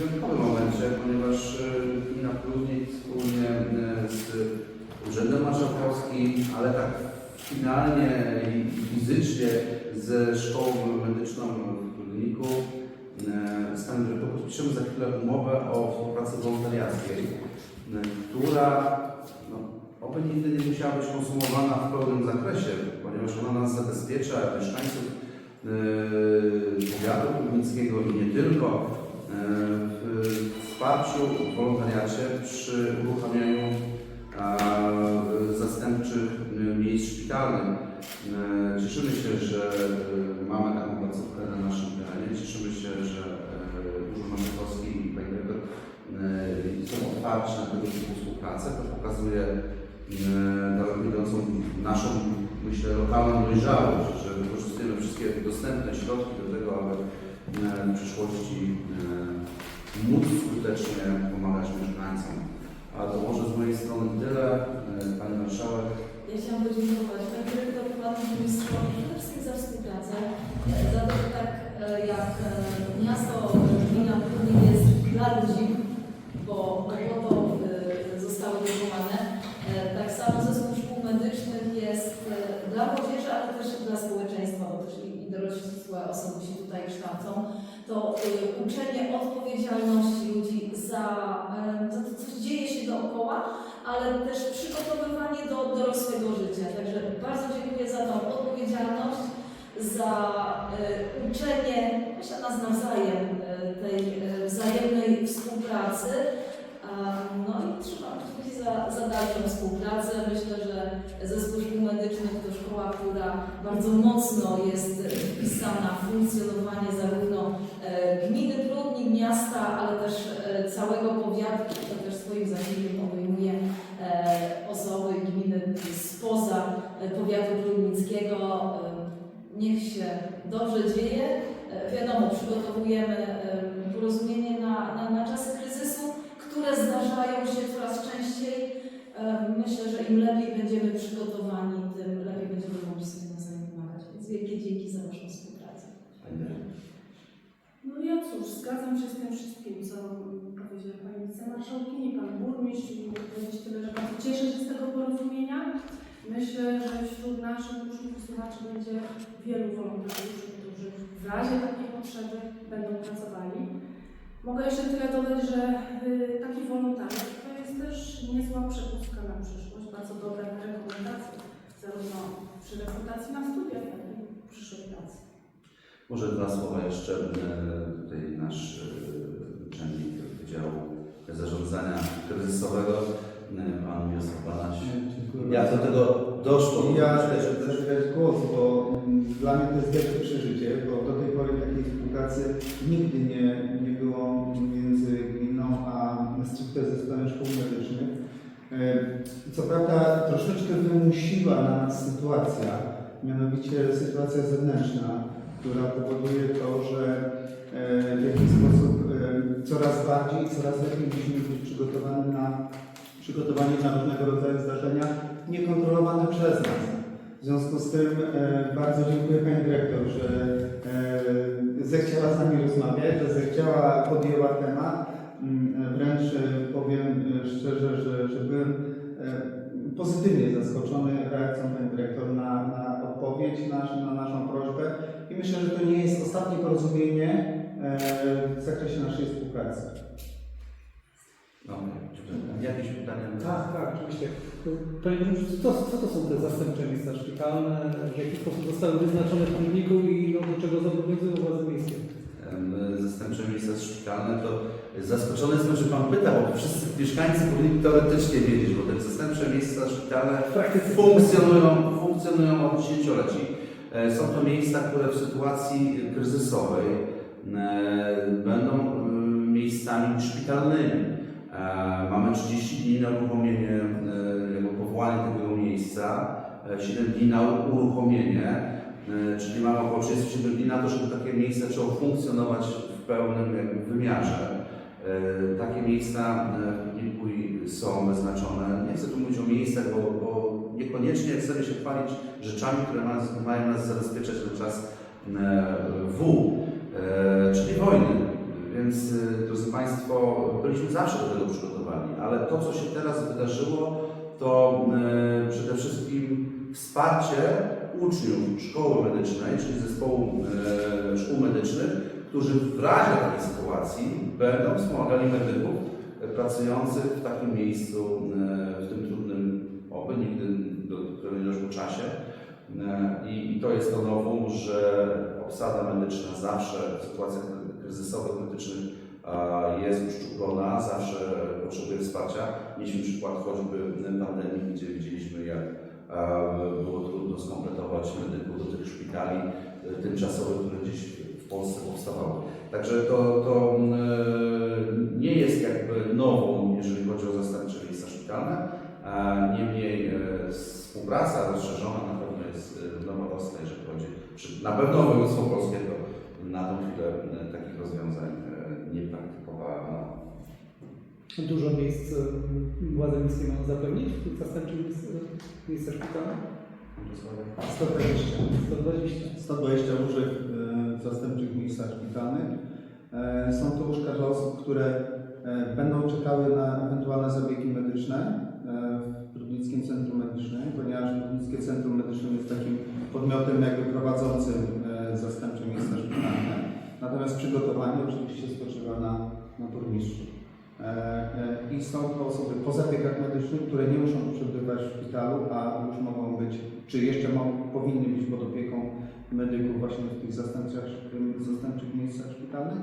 wyjątkowym momencie, ponieważ e, Gmina Prudnik wspólnie e, z Urzędem Marszałkowskim, ale tak finalnie i fizycznie ze Szkołą Medyczną w Prudniku e, Dyrektorem podpiszemy za chwilę umowę o współpracy wolontariackiej, która no, oby nigdy nie musiała być konsumowana w pełnym zakresie, ponieważ ona nas zabezpiecza, mieszkańców yy, powiatu górnickiego i nie tylko. yy, w wsparciu w wolontariacie przy uruchamianiu e, zastępczych miejsc szpitalnych. Yy, Cieszymy się, że yy, mamy taką placówkę na naszym terenie. Cieszymy się, że yy, Urząd Marszałkowski i Pani są otwarci na tego typu współpracę. To pokazuje daleko idącą naszą, myślę, lokalną dojrzałość, że wykorzystujemy wszystkie dostępne środki do tego, aby w przyszłości yy, móc skutecznie pomagać mieszkańcom. A to może z mojej strony tyle. Yy, Pani Marszałek. Ja chciałam podziękować Pani Dyrektor, Panu Ministrowi przede wszystkim za współpracę, e, za to, że tak e, jak e, miasto, tutaj kształcą, to e, uczenie odpowiedzialności ludzi za, e, za to, co dzieje się dookoła, ale też przygotowywanie do dorosłego życia. Także bardzo dziękuję za tą odpowiedzialność, za dalszą współpracę. Myślę, że zespół szkół medycznych to szkoła, która bardzo mocno jest wpisana w funkcjonowanie zarówno e, gminy Prudnik, miasta, ale też e, całego powiatu, to też swoim zasięgiem obejmuje e, osoby gminy spoza powiatu prudnickiego. Niech się dobrze dzieje. Wiadomo, przygotowujemy porozumienie na, na, na czasy kryzysu, które zdarzają się coraz częściej. Myślę, że im lepiej będziemy przygotowani, tym lepiej będziemy mogli sobie nawzajem pomagać. Więc wielkie dzięki za Waszą współpracę. No ja cóż, zgadzam się z tym wszystkim, co powiedział Pani Wicemarszałkini, Pan Burmistrz i mogę powiedzieć tyle, że bardzo cieszę się z tego porozumienia. Myślę, że wśród naszych uczniów słuchaczy będzie wielu wolontariuszy, którzy w razie takiej potrzeby będą pracowali. Mogę jeszcze tyle dodać, że y, taki wolontariusz też niezła przepustka na przyszłość, bardzo dobra rekomendacja, zarówno przy rekrutacji na studiach, jak i przyszłej pracy. Może dwa słowa jeszcze. E, Tutaj nasz e, naczelnik Wydziału Zarządzania Kryzysowego, e, pan Mirosław Banaś. Jak do tego doszło? Ja też chcę zabrać głos, bo mm, dla mnie to jest wielkie przeżycie, bo do tej pory takiej współpracy nigdy nie, nie było między gminą a stricte zespołem szkół Co prawda troszeczkę wymusiła na nas sytuacja, mianowicie sytuacja zewnętrzna, która powoduje to, że e, w jakiś sposób coraz bardziej coraz lepiej musimy być przygotowani na, przygotowani na różnego rodzaju zdarzenia niekontrolowane przez nas. W związku z tym e, bardzo dziękuję Pani Dyrektor, że e, zechciała z nami rozmawiać, że zechciała, podjęła temat. Mm, Wręcz e, powiem e, szczerze, że, że byłem e, pozytywnie zaskoczony reakcją Pani Dyrektor na, na odpowiedź nasz, na naszą prośbę i myślę, że to nie jest ostatnie porozumienie e, w zakresie naszej współpracy. No, czy jakieś pytania? Tak, tak, oczywiście. Panie Burmistrzu, co, co to są te zastępcze miejsca szpitalne? W jaki sposób zostały wyznaczone w pilniku i no, do czego zobowiązują władze miejskie? Em, Zastępcze miejsca szpitalne, to zaskoczony jestem, że Pan pyta, bo wszyscy mieszkańcy powinni teoretycznie wiedzieć, bo te zastępcze miejsca szpitalne funkcjonują, funkcjonują od dziesięcioleci. E, Są to miejsca, które w sytuacji kryzysowej e, będą e, miejscami szpitalnymi. E, Mamy 30 dni na uruchomienie, e, jakby powołanie tego miejsca, e, 7 dni na uruchomienie, e, czyli mamy około 37 dni na to, żeby takie miejsce zaczęło funkcjonować w pełnym wymiarze. E, Takie miejsca e, w Pilniku i są wyznaczone. Nie chcę tu mówić o miejscach, bo, bo niekoniecznie chcemy się chwalić rzeczami, które ma, mają nas zabezpieczać na czas e, W, e, czyli wojny. Więc, drodzy Państwo, byliśmy zawsze do tego przygotowani, ale to, co się teraz wydarzyło, to przede wszystkim wsparcie uczniów szkoły medycznej, czyli zespołu y, szkół medycznych, którzy w razie takiej sytuacji będą wspomagali medyków pracujących w takim miejscu, y, w tym trudnym, oby nigdy do którego nie doszło czasie. Y, I, to jest to nowum, że obsada medyczna zawsze w sytuacjach kryzysowych, medycznych jest uszczuplona, zawsze potrzebuje wsparcia. Mieliśmy przykład choćby pandemii, gdzie widzieliśmy, jak było trudno skompletować medyków do tych szpitali e, tymczasowych, które gdzieś w Polsce powstawały. Także to, to e, nie jest jakby nową, jeżeli chodzi o zastępcze miejsca szpitalne. Niemniej e, współpraca rozszerzona na pewno jest nowatorska, jeżeli chodzi na pewno województwo polskie to na tą chwilę takich rozwiązań nie praktykowano. Dużo miejsc y, władze miejskie mają zapewnić w miejsc- miejscach szpitalnych? 120. 120. 120 łóżek e, w zastępczych miejscach szpitalnych. E, Są to łóżka dla osób, które e, będą czekały na ewentualne zabiegi medyczne e, w Prudnickim Centrum Medycznym, ponieważ Prudnickie Centrum Medyczne jest takim podmiotem jakby prowadzącym e, zastępcze miejsca szpitalne. Natomiast przygotowanie oczywiście spoczywa na, na burmistrzu. I są to osoby po zabiegach medycznych, które nie muszą przebywać w szpitalu, a już mogą być, czy jeszcze mogą, powinny być pod opieką medyków właśnie w tych zastępczych, zastępczych miejscach szpitalnych.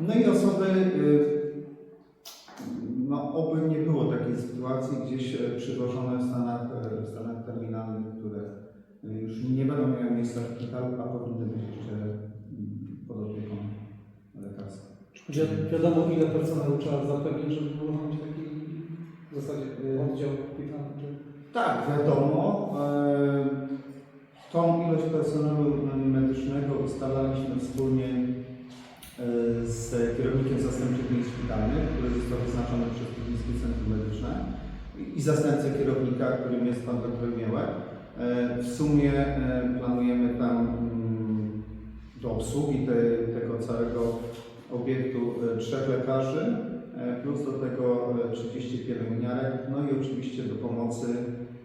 No i osoby, y, no oby nie było takiej sytuacji gdzieś e, przywożone w stanach, e, w stanach terminalnych, które e, już nie będą miały miejsca w szpitalu, a powinny być jeszcze mm, pod opieką lekarską. Wi- Wiadomo, ile personelu trzeba zapewnić, żeby mieć taki w zasadzie oddział szpitalny. Czy... Tak, wiadomo. E, Tą ilość personelu medycznego ustalaliśmy wspólnie e, z kierownikiem zastępczych miejsc szpitalnych, który został wyznaczony przez Publiczne Centrum Medyczne i- zastępcę kierownika, którym jest pan dr Miełek. E, W sumie planujemy tam mm, do obsługi te, tego całego obiektu e, trzech lekarzy, e, plus do tego e, 30 pielęgniarek, no i oczywiście do pomocy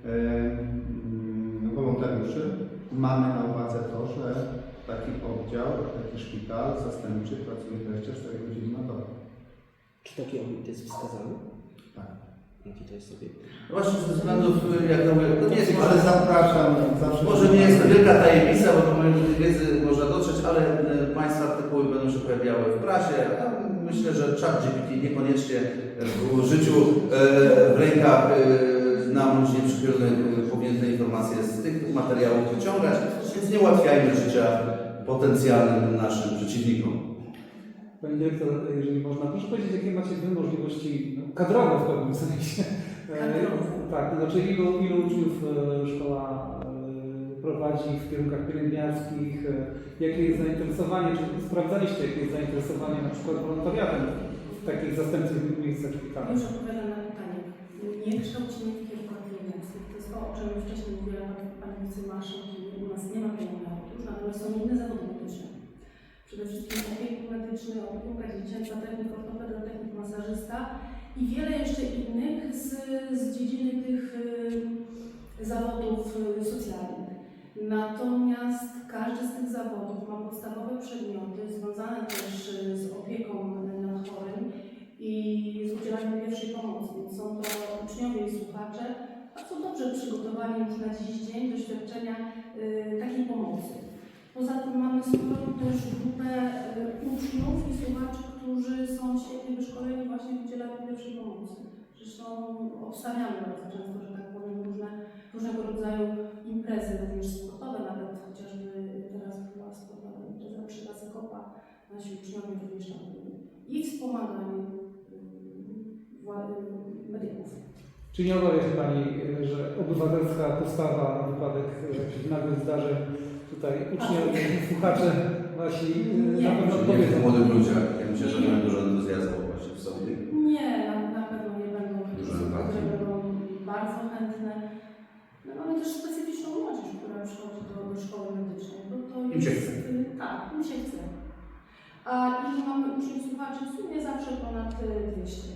e, mm, wolontariuszy. Mamy na uwadze to, że taki oddział, taki szpital zastępczy pracuje 24 godziny na dobę. Czy taki obiekt jest wskazany? Tak. Jaki to jest obiekt? Właśnie ze względów, jak to mówię, to nie jest Ale może, zapraszam zawsze. może nie jest to wielka tajemnica, bo do mojej wiedzy można dotrzeć, ale y, Państwa artykuły będą się pojawiały w prasie. Ja myślę, że chat GPT niekoniecznie w życiu e, w rękach e, nam ludzi nieprzychylnych e, powinien te informacje z tych materiałów wyciągać, więc nie ułatwiajmy życia potencjalnym naszym przeciwnikom. Pani dyrektor, jeżeli można, proszę powiedzieć, jakie macie wy możliwości no, kadrowe w pewnym sensie? E. Tak, to znaczy ilu, ilu uczniów e, szkoła e, prowadzi w kierunkach pielęgniarskich, jakie jest zainteresowanie, czy sprawdzaliście, jakie jest zainteresowanie na przykład wolontariatem w takich zastępczych miejscach szpitalnych? Już odpowiadam na pytanie. Nie kształcimy w kierunkach pielęgniarskich. To jest to, o czym wcześniej mówiła Pani, wicemarszałek. U nas nie ma pielęgniarów, natomiast są inne zawody. Przede wszystkim opiekun medyczny, opiekunka dziecięca, technik ortopeda, technik masażysta i wiele jeszcze innych z, z dziedziny tych y, zawodów y, socjalnych. Natomiast każdy z tych zawodów ma podstawowe przedmioty związane też y, z opieką nad chorym i z udzielaniem pierwszej pomocy. Są to uczniowie i słuchacze bardzo dobrze przygotowani już na dziś dzień doświadczenia y, takiej pomocy. Poza tym mamy sporą też grupę y, uczniów i słuchaczy, którzy są świetnie wyszkoleni właśnie w udzielaniu pierwszej pomocy. Zresztą obstawiamy bardzo często, że tak powiem, różne, różnego rodzaju imprezy, również sportowe, nawet chociażby teraz była sportowa impreza przy Lasy Kopa. Nasi uczniowie również tam byli. I wspomagamy y, y, medyków. Czy nie obawia się Pani, że obywatelska postawa na wypadek nagle zdarzy tutaj uczniowie słuchacze Wasi e, Nie. na pewno Nie w odpowiedzą? młodych ludziach, ja myślę, że mają dużo entuzjazmu właśnie w sobie. Nie, na, na pewno nie będą Dużo empatii. będą bardzo chętne. No, mamy też specyficzną młodzież, która przychodzi do, do szkoły medycznej, bo to Im się jest... chce. y, Tak, im się chce. A ile mamy uczniów słuchaczy? W sumie zawsze ponad e, 200.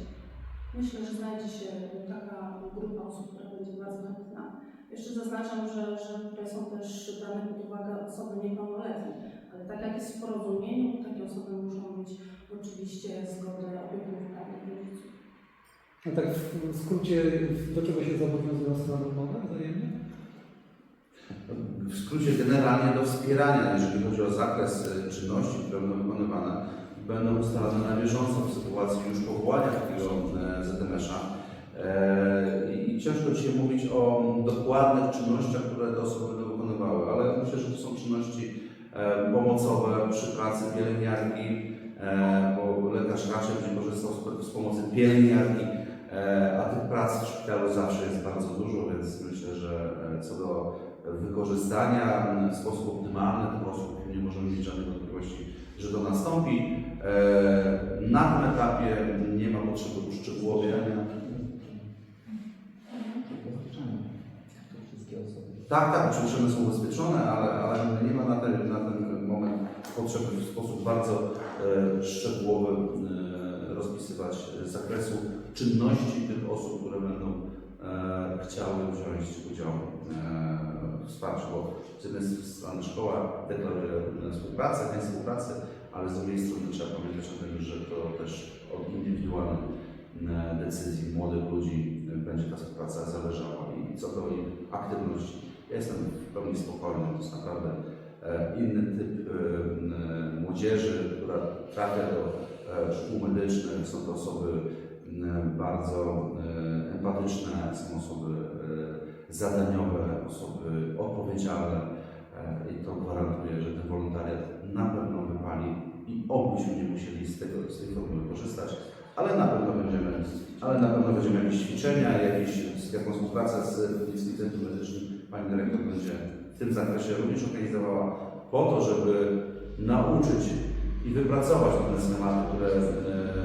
Myślę, że znajdzie się taka grupa osób, która będzie bardzo chętna. Jeszcze zaznaczam, że, że tutaj są też brane pod uwagę osoby niepełnoletnie, ale tak jak jest w porozumieniu, takie osoby muszą mieć oczywiście zgodę opiekunów prawnych rodziców. A tak w skrócie, do czego się zobowiązują strony umowy wzajemnie? W skrócie generalnie do wspierania, jeżeli chodzi o zakres e, czynności, które będą wykonywane, będą ustalane na bieżąco w sytuacji już powołania takiego e, ZMS-a. E, I i ciężko dzisiaj mówić o dokładnych czynnościach, które te osoby wykonywały, ale myślę, że to są czynności e, pomocowe przy pracy pielęgniarki, e, bo lekarz raczej będzie korzystał z, pomocy pielęgniarki, a tych prac w szpitalu zawsze jest bardzo dużo, więc myślę, że e, co do wykorzystania w sposób optymalny tych osób nie możemy mieć żadnych wątpliwości, że to nastąpi. Na tym etapie nie ma potrzeby uszczegółowienia. To wszystkie osoby. Tak, tak, oczywiście one są ubezpieczone, ale, ale nie ma na ten, na ten moment potrzeby w sposób bardzo e, szczegółowy e, rozpisywać zakresu czynności tych osób, które będą e, chciały wziąć udział e, w wsparciu, bo z jednej strony szkoła deklaruje współpracę, chęć współpracy, ale z drugiej strony trzeba pamiętać o tym, że to też od indywidualnych e, decyzji młodych ludzi będzie ta współpraca zależała i co do ich aktywności. Jestem w pełni spokojny, to jest naprawdę e, inny typ e, młodzieży, która trafia do e, szkół medycznych. Są to osoby bardzo e, empatyczne, są osoby e, zadaniowe, osoby odpowiedzialne e, i to gwarantuje, że ten wolontariat na pewno wypali i obyśmy nie musieli z, tego, z tej formuły korzystać, ale na pewno będziemy, ale na pewno będziemy jakieś ćwiczenia, jakieś, jakąś współpracę z Katolickim Centrum Medycznym. Pani dyrektor będzie w tym zakresie również organizowała po to, żeby nauczyć i wypracować pewne schematy, które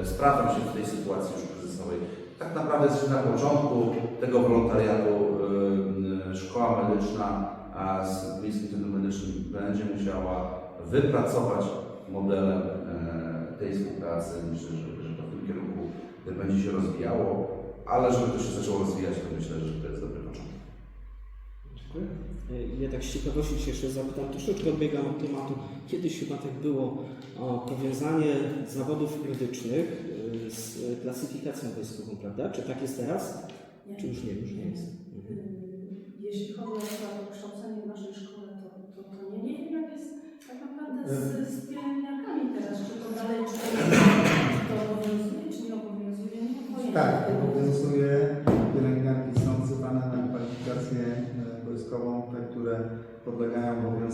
e, sprawdzą się w tej sytuacji już kryzysowej. Tak naprawdę jesteśmy na początku tego wolontariatu. e, Szkoła medyczna z Katolickim Centrum Medycznym będzie musiała wypracować modele e, tej współpracy. Myślę, że, że to w tym kierunku będzie się rozwijało, ale żeby to się zaczęło rozwijać, to myślę, że to jest. Dziękuję. Ja tak z ciekawości się jeszcze zapytam, troszeczkę odbiegam od tematu. Kiedyś chyba tak było o, powiązanie zawodów medycznych y, z klasyfikacją wojskową, prawda? Czy tak jest teraz? Nie? Czy już nie, już nie jest? Mhm. Yy, Jeśli chodzi o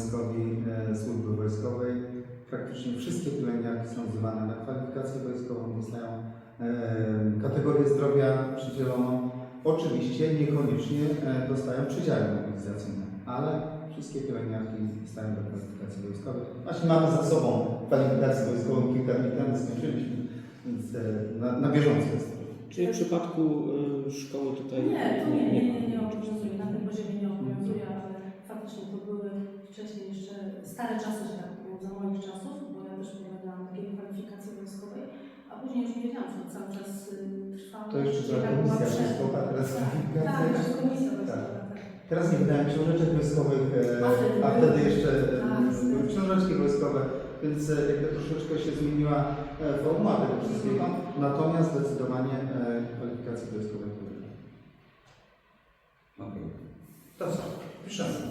obowiązkowi e, służby wojskowej. Praktycznie wszystkie pielęgniarki są wzywane na kwalifikację wojskową, dostają e, kategorię zdrowia przydzieloną. Oczywiście niekoniecznie e, dostają przydziały mobilizacyjne, ale wszystkie pielęgniarki stają do kwalifikacji wojskowej. Właśnie mamy za sobą kwalifikację wojskową, kilka dni temu skończyliśmy, więc na, na bieżąco jest. Czyli w przypadku szkoły tutaj Nie, to nie, nie, nie, nie obowiązuje, na tym poziomie nie obowiązuje, ale faktycznie to były wcześniej jeszcze stare czasy, że tak powiem, za moich czasów, bo ja też podlegałam takiej kwalifikacji wojskowej, a później już nie wiedziałam, co cały czas y, trwa. To jeszcze była Jaka była komisja przerwa. wojskowa, teraz Tak, kwalifikacja. tak, jeszcze komisja wojskowa, tak. Teraz nie wydają książeczek wojskowych, e, A wtedy jeszcze e, Tak, były tak. książeczki wojskowe, więc e, jakby troszeczkę się zmieniła formuła tego wszystkiego, natomiast zdecydowanie e, kwalifikacje wojskowe były. Okej. To co? Piszemy.